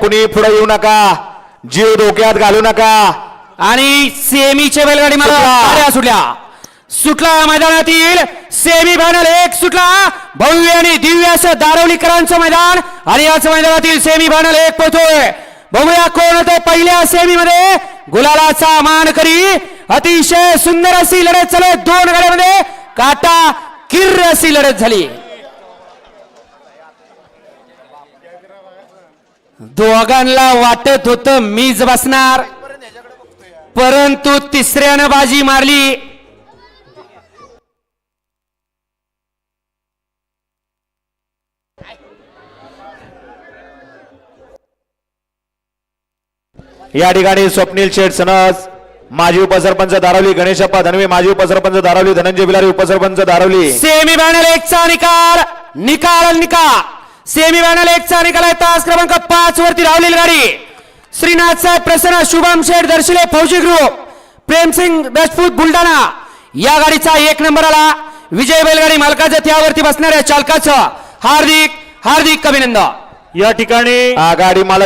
कुणी पुढे येऊ नका. जीव धोक्यात घालू नका. आणि सेमीच्या बैलगाडी मला सुटल्या. सुटला मैदानातील सेमी फायनल एक सुटला. भव्य आणि दिव्य असं दारवलीकरांचं मैदान. आणि याच मैदानातील सेमी फायनल एक पोहतोय बघूया कोण होते पहिल्या सेमी मध्ये गुलालाचा मान करी. अतिशय सुंदर अशी लढत चालू. दोन गाड्यामध्ये काटा किर्र अशी लढत झाली. दोघांना वाटत होतं मीच बसणार. परंतु तिसऱ्यानं बाजी मारली. या ठिकाणी स्वप्नील शेठ सनस माजी उपसरपंच दारवली गणेशप्पा धनवे माजी उपसरपंच दारवली धनंजय बिलारी उपसरपंच दारवली. सेमी फायनल एकचा निकाल निकाल निकाल. सेमी फायनल एकचा निकाल आहे तास क्रमांक पाच वरती रावलेली गाडी. श्रीनाथ साहेब प्रसन्न शुभम शेठ दर्शिले फौजी ग्रुप प्रेमसिंग राजपूत बुलढाणा. या गाडीचा एक नंबर आला. विजय बैलगाडी मालकाचं त्यावरती बसणाऱ्या चालकाचं हार्दिक हार्दिक अभिनंदन. या ठिकाणी गाडी मालक